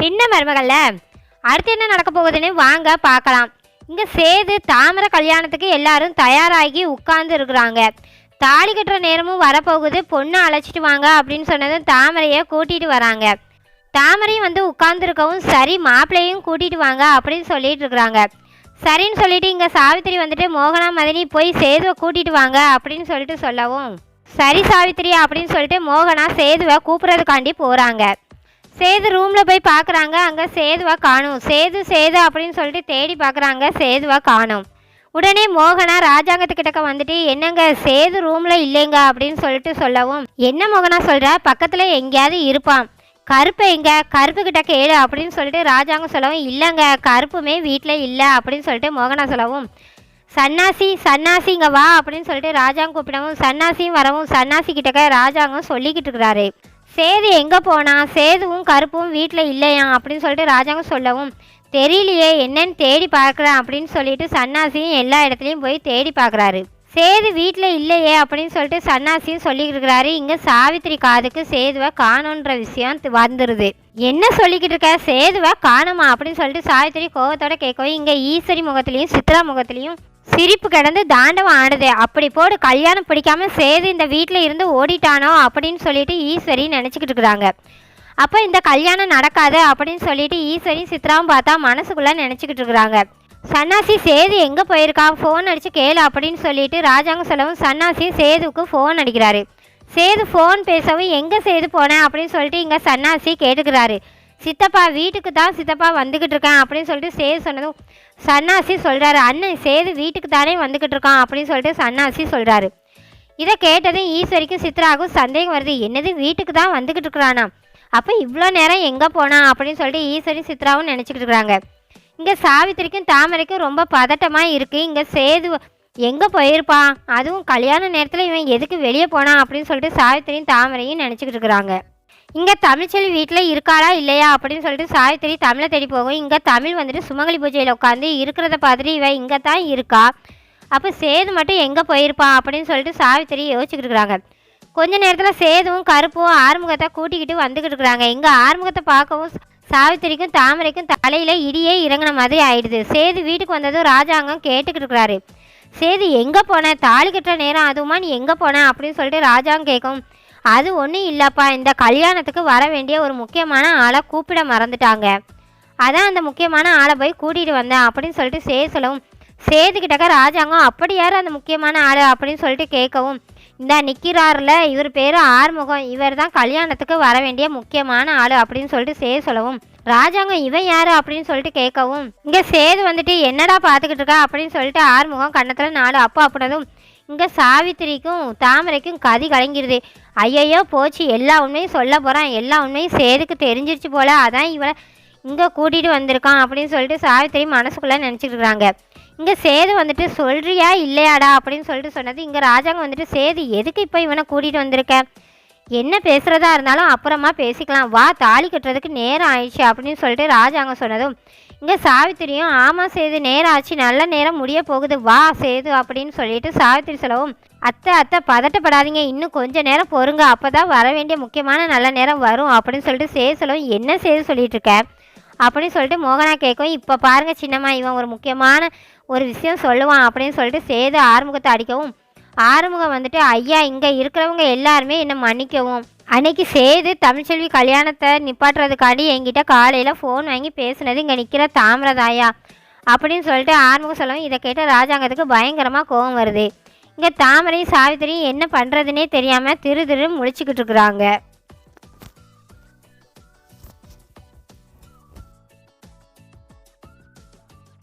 சின்ன மருமகள்ல. அடுத்து என்ன நடக்க போகுதுன்னு வாங்க பார்க்கலாம். இங்க சேது தாமரை கல்யாணத்துக்கு எல்லாரும் தயாராகி உட்கார்ந்து இருக்கிறாங்க. தாலி கட்டுற நேரமும் வரப்போகுது. பொண்ணை அழைச்சிட்டு வாங்க அப்படின்னு சொன்னதும் தாமரையை கூட்டிட்டு வராங்க. தாமரையும் வந்து உட்கார்ந்துருக்கவும் சரி மாப்பிள்ளையும் கூட்டிட்டு வாங்க அப்படின்னு சொல்லிட்டு இருக்கிறாங்க. சரின்னு சொல்லிட்டு இங்க சாவித்திரி வந்துட்டு மோகனா மதினி போய் சேதுவை கூட்டிட்டு வாங்க அப்படின்னு சொல்லிட்டு சொல்லவும். சரி சாவித்திரி அப்படின்னு சொல்லிட்டு மோகனா சேதுவை கூப்பிட்றதுக்காண்டி போறாங்க. சேது ரூமில் போய் பார்க்குறாங்க அங்கே சேதுவாக காணும். சேது சேது அப்படின்னு சொல்லிட்டு தேடி பார்க்குறாங்க சேதுவாக காணும். உடனே மோகனா ராஜாங்கத்துக்கிட்டக்க வந்துட்டு என்னங்க சேது ரூமில் இல்லைங்க அப்படின்னு சொல்லிட்டு சொல்லவும் என்ன மோகனா சொல்கிற பக்கத்தில் எங்கேயாவது இருப்பான். கருப்பு எங்க? கருப்பு கிட்ட கேளு அப்படின்னு சொல்லிட்டு ராஜாங்கம் சொல்லவும் இல்லைங்க கருப்புமே வீட்டில் இல்லை அப்படின்னு சொல்லிட்டு மோகனா சொல்லவும் சன்னாசி சன்னாசி இங்கே வா அப்படின்னு சொல்லிட்டு ராஜாங்க கூப்பிடவும் சன்னாசியும் வரவும் சன்னாசி கிட்டக்க ராஜாங்கம் சொல்லிக்கிட்டு இருக்கிறாரு. சேது எங்கே போனா? சேதுவும் கருப்பும் வீட்டில் இல்லையா? அப்படின்னு சொல்லிட்டு ராஜாங்கம் சொல்லவும் தெரியலையே என்னன்னு தேடி பார்க்குறேன் அப்படின்னு சொல்லிட்டு சன்னாசியும் எல்லா இடத்துலையும் போய் தேடி பார்க்குறாரு. சேது வீட்டில் இல்லையே அப்படின்னு சொல்லிட்டு சன்னாசியும் சொல்லிக்கிட்டு இருக்கிறாரு. இங்கே சாவித்திரி காதுக்கு சேதுவை காணுன்ற விஷயம் வந்துடுது என்ன சொல்லிக்கிட்டு இருக்க? சேதுவை காணுமா? அப்படின்னு சொல்லிட்டு சாவித்திரி கோவத்தோட கேட்கவும் இங்கே ஈஸ்வரி முகத்துலேயும் சித்ரா முகத்துலேயும் சிரிப்பு கிடந்து தாண்டவம் ஆடுது. அப்படி போடு கல்யாணம் பிடிக்காம சேது இந்த வீட்டில் இருந்து ஓடிட்டானோ அப்படின்னு சொல்லிட்டு ஈஸ்வரி நினச்சிக்கிட்டு இருக்கிறாங்க. அப்போ இந்த கல்யாணம் நடக்காது அப்படின்னு சொல்லிட்டு ஈஸ்வரி சித்ராவும் பார்த்தா மனசுக்குள்ளே நினச்சிக்கிட்டு இருக்கிறாங்க. சன்னாசி சேது எங்கே போயிருக்கான் ஃபோன் அடித்து கேளு அப்படின்னு சொல்லிட்டு ராஜாங்க சொல்லவும் சன்னாசி சேதுவுக்கு ஃபோன் அடிக்கிறாரு. சேது ஃபோன் பேசவும் எங்கே சேது போனேன் அப்படின்னு சொல்லிட்டு இங்கே சன்னாசி கேட்டுக்கிறாரு. சித்தப்பா வீட்டுக்கு தான் சித்தப்பா வந்துக்கிட்டு இருக்கேன் அப்படின்னு சொல்லிட்டு சேது சொன்னதும் சன்னாசி சொல்கிறாரு அண்ணன் சேது வீட்டுக்கு தானே வந்துக்கிட்டு இருக்கான் அப்படின்னு சொல்லிட்டு சன்னாசி சொல்கிறாரு இதை கேட்டதும் ஈஸ்வரிக்கும் சித்ராவுக்கும் சந்தேகம் வருது. என்னது வீட்டுக்கு தான் வந்துக்கிட்டு இருக்கிறானா? அப்போ இவ்வளோ நேரம் எங்கே போனான் அப்படின்னு சொல்லிட்டு ஈஸ்வரி சித்ராவும் நினச்சிக்கிட்டு இருக்கிறாங்க. இங்கே சாவித்திரிக்கும் தாமரைக்கும் ரொம்ப பதட்டமாக இருக்குது இங்கே சேது எங்கே போயிருப்பான்? அதுவும் கல்யாண நேரத்தில் இவன் எதுக்கு வெளியே போனான் அப்படின்னு சொல்லிட்டு சாவித்திரியும் தாமரையும் நினச்சிக்கிட்டு இருக்கிறாங்க. இங்கே தமிழ்ச்செல்வி வீட்டில் இருக்காளா இல்லையா? அப்படின்னு சொல்லிட்டு சாவித்திரி தமிழை தேடி போகும். இங்கே தமிழ் வந்துட்டு சுமங்கலி பூஜையில் உட்காந்து இருக்கிறத பார்த்துட்டு இவன் இங்கே தான் இருக்கா? அப்போ சேது மட்டும் எங்கே போயிருப்பான் அப்படின்னு சொல்லிட்டு சாவித்திரி யோசிச்சுக்கிட்டு இருக்கிறாங்க. கொஞ்ச நேரத்தில் சேதுவும் கருப்பும் ஆறுமுகத்தை கூட்டிக்கிட்டு வந்துக்கிட்டு இருக்கிறாங்க. இங்கே ஆறுமுகத்தை பார்க்கவும் சாவித்திரிக்கும் தாமரைக்கும் தலையில் இடியே இறங்கின மாதிரி ஆயிடுது. சேது வீட்டுக்கு வந்ததும் ராஜாங்கம் கேட்டுக்கிட்டு இருக்கிறாரு. சேது எங்கே போன? தாலி கட்டுற நேரம் அதுவுமா? நீ எங்கே போன? அப்படின்னு சொல்லிட்டு ராஜாங்க கேட்கும். அது ஒன்றும் இல்லைப்பா. இந்த கல்யாணத்துக்கு வர வேண்டிய ஒரு முக்கியமான ஆளை கூப்பிட மறந்துட்டாங்க. அதான் அந்த முக்கியமான ஆளை போய் கூட்டிகிட்டு வந்தேன். அப்படின்னு சொல்லிட்டு சேது சொல்லவும். சேதுக்கிட்டக்க ராஜாங்கம் அப்படி யார் அந்த முக்கியமான ஆள்? அப்படின்னு சொல்லிட்டு கேட்கவும். இந்த நிற்கிறாருல இவர் பேர் ஆறுமுகம். இவர் தான் கல்யாணத்துக்கு வர வேண்டிய முக்கியமான ஆள் அப்படின்னு சொல்லிட்டு சே சொல்லவும். ராஜாங்கம் இவன் யாரு அப்படின்னு சொல்லிட்டு கேட்கவும். இங்கே சேது வந்துட்டு என்னடா பார்த்துக்கிட்டு இருக்கா? அப்படின்னு சொல்லிட்டு ஆறுமுகம் கண்ணத்தில் நாலு அப்போ அப்படினதும் இங்கே சாவித்திரிக்கும் தாமரைக்கும் கதி கலங்கிடுது ஐயையோ போச்சு. எல்லா உண்மையும் சொல்ல போகிறான் எல்லா உண்மையும் சேதுக்கு தெரிஞ்சிருச்சு போல. அதான் இவளை இங்கே கூட்டிகிட்டு வந்திருக்கான். அப்படின்னு சொல்லிட்டு சாவித்திரி மனசுக்குள்ளே நினச்சிட்டு இருக்காங்க. இங்கே சேது வந்துட்டு சொல்றியா? இல்லையாடா? அப்படின்னு சொல்லிட்டு சொன்னது. இங்கே ராஜாங்க வந்துட்டு சேது எதுக்கு இப்போ இவனை கூட்டிகிட்டு வந்திருக்க? என்ன பேசுகிறதா இருந்தாலும் அப்புறமா பேசிக்கலாம். வா தாலி கட்டுறதுக்கு நேரம் ஆயிடுச்சு அப்படின்னு சொல்லிட்டு ராஜாங்க சொன்னதும் இங்கே சாவித்திரியும் ஆமாம் சேது நேரம் ஆச்சு. நல்ல நேரம் முடிய போகுது. வா சேது அப்படின்னு சொல்லிட்டு சாவித்திரி சொல்லவும் அத்தை அத்தை பதட்டப்படாதீங்க. இன்னும் கொஞ்ச நேரம் பொறுங்க. அப்போ தான் வர வேண்டிய முக்கியமான நல்ல நேரம் வரும் அப்படின்னு சொல்லிட்டு சேது சொல்லவும் என்ன சேது சொல்லிட்டு இருக்க? அப்படின்னு சொல்லிட்டு மோகனா கேட்கும் இப்போ பாருங்க சின்னம்மா இவன் ஒரு முக்கியமான ஒரு விஷயம் சொல்லுவான் அப்படின்னு சொல்லிட்டு சேது ஆறுமுகத்தை அடிக்கவும் ஆறுமுகம் வந்துட்டு ஐயா இங்கே இருக்கிறவங்க எல்லாருமே என்னை மன்னிக்கவும். அன்னைக்கு சேது தமிழ்ச்செல்வி கல்யாணத்தை நிப்பாட்டுறதுக்காண்டி என்கிட்ட காலையில் ஃபோன் வாங்கி பேசுனது இங்கே நிற்கிற தாமிரதாயா? அப்படின்னு சொல்லிட்டு ஆறுமுகம் சொல்லவும் இதை கேட்ட ராஜாங்கத்துக்கு பயங்கரமாக கோபம் வருது. இங்கே தாமரையும் சாவித்திரியும் என்ன பண்ணுறதுனே தெரியாமல் திரு திரு முடிச்சுக்கிட்டு இருக்கிறாங்க.